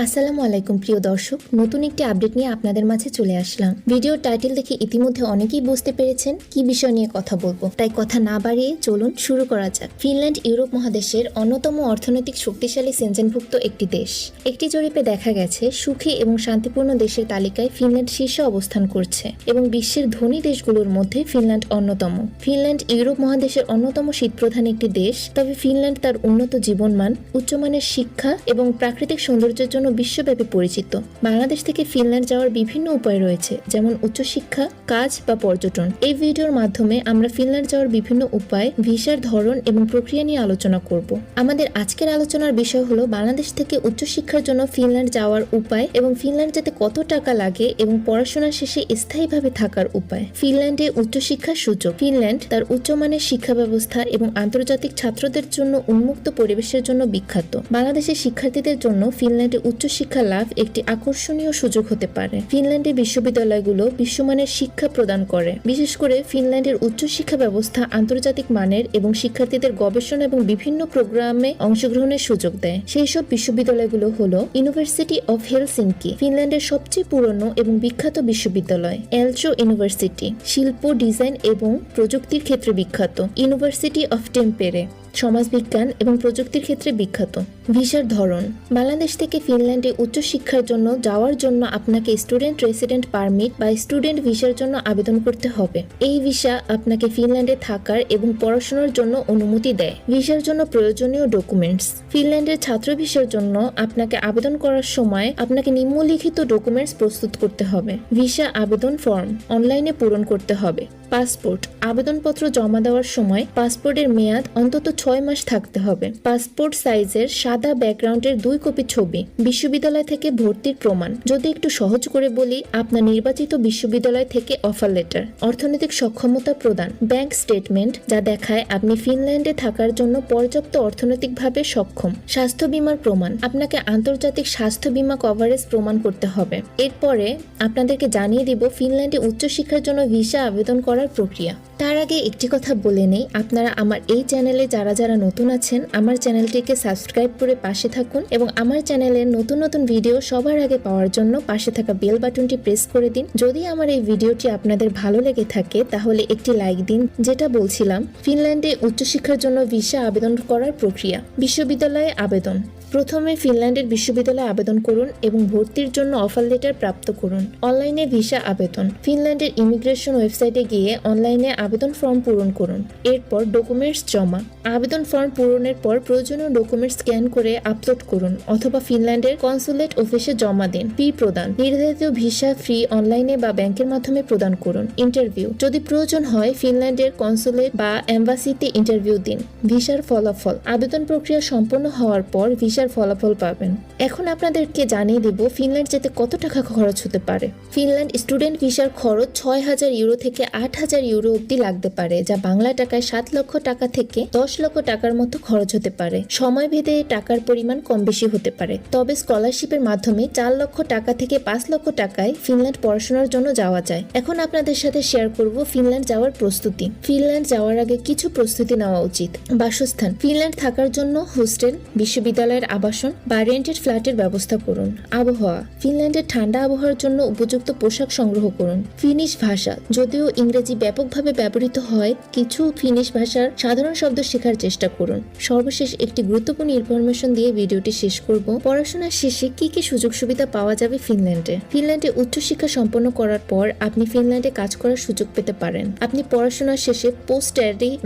আসসালামু আলাইকুম, প্রিয় দর্শক। নতুন একটি আপডেট নিয়ে আপনাদের মাঝে চলে আসলাম। ভিডিওর টাইটেল দেখে ইতিমধ্যে অনেকেই বুঝতে পেরেছেন কি বিষয় নিয়ে কথা বলব। তাই কথা না বাড়িয়ে চলুন শুরু করা যাক। ফিনল্যান্ড, ইউরোপ মহাদেশের অন্যতম অর্থনৈতিক শক্তিশালী সেনজেনভুক্ত একটি দেশ। একটি জরিপে দেখা গেছে, সুখী এবং শান্তিপূর্ণ দেশের তালিকায় ফিনল্যান্ড শীর্ষে অবস্থান করছে এবং বিশ্বের ধনী দেশগুলোর মধ্যে ফিনল্যান্ড অন্যতম। ফিনল্যান্ড, ইউরোপ মহাদেশের অন্যতম শীতপ্রধান একটি দেশ, তবে ফিনল্যান্ড তার উন্নত জীবনমান, উচ্চমানের শিক্ষা এবং প্রাকৃতিক সৌন্দর্যের জন্য বিশ্বব্যাপী পরিচিত। বাংলাদেশ থেকে ফিনল্যান্ড যাওয়ার বিভিন্ন উপায় রয়েছে, যেমন উচ্চশিক্ষা, কাজ বা পর্যটন। এই ভিডিওর মাধ্যমে আমরা ফিনল্যান্ড যাওয়ার বিভিন্ন উপায়, ভিসার ধরন এবং প্রক্রিয়া নিয়ে আলোচনা করব। আমাদের আজকের আলোচনার বিষয় হলো বাংলাদেশ থেকে উচ্চশিক্ষার জন্য ফিনল্যান্ড যাওয়ার উপায় এবং ফিনল্যান্ড যেতে কত টাকা লাগে এবং পড়াশোনা শেষে স্থায়ীভাবে থাকার উপায়। ফিনল্যান্ডে উচ্চশিক্ষার সুযোগ। ফিনল্যান্ড তার উচ্চমানের শিক্ষা ব্যবস্থা এবং আন্তর্জাতিক ছাত্রদের জন্য উন্মুক্ত পরিবেশের জন্য বিখ্যাত। বাংলাদেশের শিক্ষার্থীদের জন্য ফিনল্যান্ডে উচ্চশিক্ষা লাভ একটি আকর্ষণীয় সুযোগ হতে পারে। ফিনল্যান্ডের বিশ্ববিদ্যালয়গুলো বিশ্বমানের শিক্ষা প্রদান করে। বিশেষ করে ফিনল্যান্ডের উচ্চশিক্ষা ব্যবস্থা আন্তর্জাতিক মানের এবং শিক্ষার্থীদের গবেষণা এবং বিভিন্ন প্রোগ্রামে অংশগ্রহণের সুযোগ দেয়। সেই সব বিশ্ববিদ্যালয়গুলো হলো ইউনিভার্সিটি অফ হেলসিঙ্কি, ফিনল্যান্ডের সবচেয়ে পুরনো এবং বিখ্যাত বিশ্ববিদ্যালয়। এলচো ইউনিভার্সিটি, শিল্প, ডিজাইন এবং প্রযুক্তির ক্ষেত্রে বিখ্যাত। University of Tampere. সমাজবিজ্ঞান এবং প্রযুক্তির ক্ষেত্রে বিখ্যাত। ভিসার ধরন। বাংলাদেশ থেকে ফিনল্যান্ডে উচ্চশিক্ষার জন্য যাওয়ার জন্য আপনাকে স্টুডেন্ট রেসিডেন্ট পারমিট বা স্টুডেন্ট ভিসার জন্য আবেদন করতে হবে। এই ভিসা আপনাকে ফিনল্যান্ডে থাকার এবং পড়াশোনার জন্য অনুমতি দেয়। ভিসার জন্য প্রয়োজনীয় ডকুমেন্টস। ফিনল্যান্ডের ছাত্র ভিসার জন্য আপনাকে আবেদন করার সময় আপনাকে নিম্নলিখিত ডকুমেন্টস প্রস্তুত করতে হবে। ভিসা আবেদন ফর্ম অনলাইনে পূরণ করতে হবে। পাসপোর্ট। আবেদনপত্র জমা দেওয়ার সময় পাসপোর্টের মেয়াদ অন্তত ছয় মাস থাকতে হবে। পাসপোর্ট সাইজের সাদা ব্যাকগ্রাউন্ডের দুই কপি ছবি বিশ্ববিদ্যালয় থেকে ভর্তির প্রমাণ। যদি একটু সহজ করে বলি, আপনার নির্বাচিত বিশ্ববিদ্যালয় থেকে অফার লেটার। অর্থনৈতিক সক্ষমতা প্রদান। ব্যাংক স্টেটমেন্ট যা দেখায় আপনি ফিনল্যান্ডে থাকার জন্য পর্যাপ্ত অর্থনৈতিকভাবে সক্ষম। স্বাস্থ্য বিমার প্রমাণ। আপনাকে আন্তর্জাতিক স্বাস্থ্য বীমা কভারেজ প্রমাণ করতে হবে। এরপরে আপনাদেরকে জানিয়ে দিব, ফিনল্যান্ডে উচ্চশিক্ষার জন্য ভিসা আবেদন করার প্রক্রিয়া। তার আগে একটি কথা বলে নেই, আপনারা আমার এই চ্যানেলে যারা যারা নতুন আছেন, আমার চ্যানেলটিকে সাবস্ক্রাইব করে পাশে থাকুন এবং আমার চ্যানেলের নতুন নতুন ভিডিও সবার আগে পাওয়ার জন্য পাশে থাকা বেল বাটনটি প্রেস করে দিন। যদি আমার এই ভিডিওটি আপনাদের ভালো লেগে থাকে, তাহলে একটি লাইক দিন, যেটা বলছিলাম, ফিনল্যান্ডে উচ্চশিক্ষার জন্য ভিসা আবেদন করার প্রক্রিয়া। বিশ্ববিদ্যালয়ে আবেদন। প্রথমে ফিনল্যান্ডের বিশ্ববিদ্যালয়ে আবেদন করুন এবং ভর্তির জন্য অফার লেটার প্রাপ্ত করুন। অনলাইনে ভিসা আবেদন। ফিনল্যান্ডের ইমিগ্রেশন ওয়েবসাইটে গিয়ে অনলাইনে আবেদন ফর্ম পূরণ করুন। এরপর ডকুমেন্টস জমা। আবেদন ফর্ম পূরণের পর প্রয়োজনীয় ডকুমেন্ট স্ক্যান করে আপলোড করুন অথবা ফিনল্যান্ডের কনসুলেট অফিসে জমা দিন। ফি প্রদান। নির্ধারিত ভিসা ফ্রি অনলাইনে বা ব্যাংকের মাধ্যমে প্রদান করুন। ইন্টারভিউ যদি প্রয়োজন হয়, ফিনল্যান্ডের কনসুলেট বা এম্বাসিতে ইন্টারভিউ দিন। ভিসার ফলাফল। আবেদন প্রক্রিয়া সম্পন্ন হওয়ার পর ভিসার ফলাফল পাবেন। এখন আপনাদেরকে জানিয়ে দেব ফিনল্যান্ড যেতে কত টাকা খরচ হতে পারে। ফিনল্যান্ড স্টুডেন্ট ভিসার খরচ ছয় হাজার ইউরো থেকে আট হাজার ইউরো অবধি লাগতে পারে, যা বাংলা টাকায় সাত লক্ষ টাকা থেকে দশ লক্ষ টাকার মতো খরচ হতে পারে। সময় ভেদে টাকার পরিমাণ কম বেশি হতে পারে, তবে স্কলারশিপের মাধ্যমে চার লক্ষ টাকা থেকে পাঁচ লক্ষ টাকায় ফিনল্যান্ড পড়াশোনার জন্য যাওয়া যায়। এখন আপনাদের সাথে শেয়ার করব ফিনল্যান্ড যাওয়ার প্রস্তুতি। ফিনল্যান্ড যাওয়ার আগে কিছু প্রস্তুতি নেওয়া উচিত। বাসস্থান। ফিনল্যান্ড থাকার জন্য হোস্টেল, বিশ্ববিদ্যালয়ের আবাসন বা রেন্টেড ফ্ল্যাটের ব্যবস্থা করুন। আবহাওয়া, ফিনল্যান্ডের ঠান্ডা আবহাওয়ার জন্য উপযুক্ত পোশাক সংগ্রহ করুন। ফিনিশ ভাষা, যদিও ইংরেজি ব্যাপকভাবে ব্যবহৃত হয়, কিছু ফিনিশ ভাষার সাধারণ শব্দ শেখার চেষ্টা করুন। সর্বশেষ একটি গুরুত্বপূর্ণ ইনফরমেশন দিয়ে ভিডিওটি শেষ করব। পড়াশোনার শেষে কি কি সুযোগ সুবিধা পাওয়া যাবে ফিনল্যান্ডে? ফিনল্যান্ডে উচ্চশিক্ষা সম্পন্ন করার পর আপনি ফিনল্যান্ডে কাজ করার সুযোগ পেতে পারেন। আপনি পড়াশোনার শেষে পোস্ট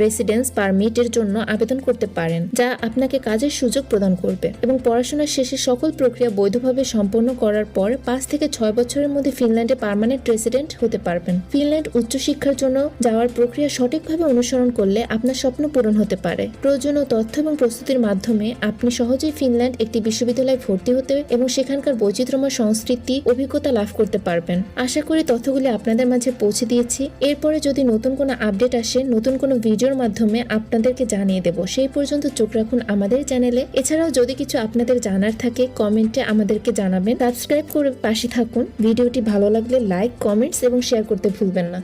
রেসিডেন্স পারমিটের জন্য আবেদন করতে পারেন, যা আপনাকে কাজের সুযোগ প্রদান করবে। এবং পড়াশোনার শেষে সকল প্রক্রিয়া বৈধভাবে সম্পন্ন করার পর পাঁচ থেকে ছয় বছরের মধ্যে ফিনল্যান্ডে পার্মানেন্ট রেসিডেন্ট হতে পারবেন। ফিনল্যান্ড উচ্চশিক্ষার জন্য যাওয়ার প্রক্রিয়া সঠিকভাবে অনুসরণ করলে আপনার স্বপ্ন পূরণ হতে পারে। প্রয়োজনীয় তথ্য এবং প্রস্তুতির মাধ্যমে আপনি সহজেই ফিনল্যান্ড একটি বিশ্ববিদ্যালয়ে ভর্তি হতে এবং সেখানকার বৈচিত্র্যময় সংস্কৃতি, অভিজ্ঞতা লাভ করতে পারবেন। আশা করি তথ্যগুলি আপনাদের মাঝে পৌঁছে দিয়েছি। এরপরে যদি নতুন কোনো আপডেট আসে, নতুন কোনো ভিডিওর মাধ্যমে আপনাদেরকে জানিয়ে দেব। সেই পর্যন্ত চোখ রাখুন আমাদের চ্যানেলে। এছাড়াও যদি কিছু আপনাদের জানার থাকে, কমেন্টে আমাদেরকে জানাবেন। সাবস্ক্রাইব করে পাশে থাকুন। ভিডিওটি ভালো লাগলে লাইক, কমেন্টস এবং শেয়ার করতে ভুলবেন না।